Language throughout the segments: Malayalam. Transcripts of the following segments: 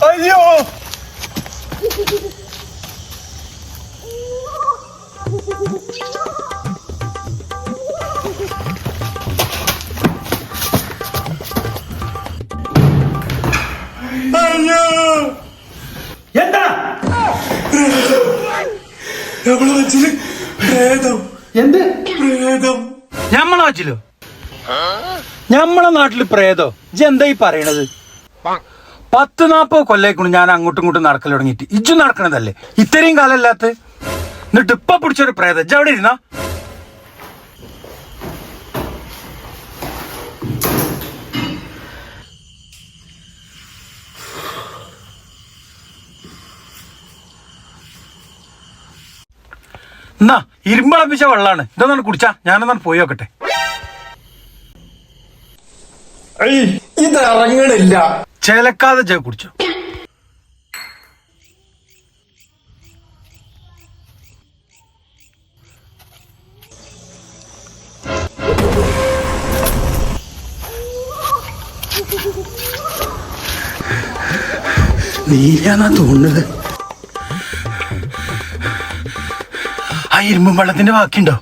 아니요. 아니요. 야, 불러 지금 배도. എന്ത്? പ്രേതം. ഞമ്മളെ വച്ചില്ലോ ഞമ്മളെ നാട്ടിൽ പ്രേതോ? ഇജ്ജ് എന്താ ഈ പറയണത്? പത്ത് നാപ്പത് കൊല്ലേക്കുണ്ട് ഞാൻ അങ്ങോട്ടും ഇങ്ങോട്ടും നടക്കൽ തുടങ്ങിയിട്ട്. ഇജ്ജു നടക്കണതല്ലേ? ഇത്രയും കാലല്ലാത്ത? എന്നിട്ട് ഇപ്പൊ പിടിച്ചൊരു പ്രേതം. ഇജ്ജ് അവിടെ ഇരുന്നാ? എന്നാ ഇരുമ്പളപ്പിച്ച വെള്ളാണ്. ഇതൊന്നാണ് കുടിച്ചാ. ഞാനൊന്നാണ് പോയി നോക്കട്ടെ. ഇത് ഇറങ്ങണില്ല ചേലക്കാതെ ചേ കുടിച്ചോ. നീലാന്നാ തോന്നുന്നത്. ഇരുമ്പും വെള്ളത്തിന്റെ ബാക്കിയുണ്ടോ?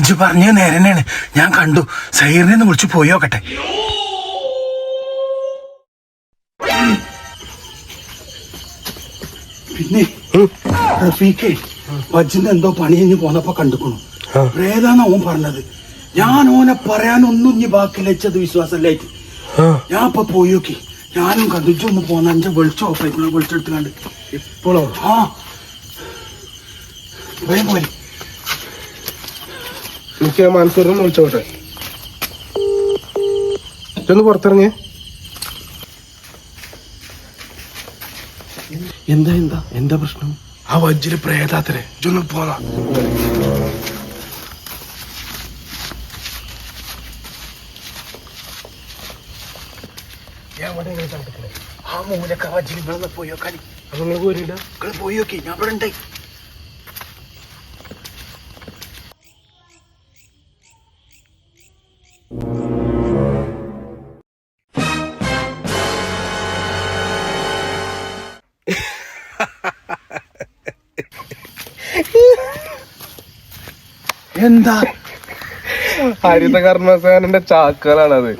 ഇജു പറഞ്ഞ നേരെ തന്നെയാണ് ഞാൻ കണ്ടു. സൈറിനെ ഒന്ന് വിളിച്ചു പോയി നോക്കട്ടെ. പിന്നെ എന്തോ പണി കഴിഞ്ഞ് പോന്നപ്പോ കണ്ടുക്കണു. പ്രേതാന്ന് ഓൻ പറഞ്ഞത്? ഞാൻ ഓനെ പറയാനൊന്നും ഇനി ബാക്കി ലച്ചത് വിശ്വാസമില്ലായിട്ട് ഞാൻ ഇപ്പൊ പോയി നോക്കി. ഞാനും കണ്ടിച്ചു ഒന്ന് പോന്ന. അഞ്ച് വെളിച്ചം ഓഫായിക്കണോ വെളിച്ചെടുത്ത് കണ്ട്. ഇപ്പോഴോ ആ. പോയി എനിക്ക് മനസ്സൂരൊന്ന് വിളിച്ചോട്ടെ? ഒന്ന് പുറത്തിറങ്ങിയേ എന്താ എന്താ? എന്താ പ്രശ്നം? ആ വജ്ജിൽ പ്രേതാത്തരെ ഇതൊന്ന് പോന്നാ. ആ മൂലക്ക വജ്ജിൽ നിങ്ങളൊന്ന് പോയി നോക്കാൻ അപ്പൊ നിങ്ങൾ പോരില്ല നിങ്ങൾ പോയി ഞാൻ ഇവിടെ ഉണ്ട് എന്താ? ഹരിത കർമ്മസേനന്റെ ചാക്കുകളാണത്.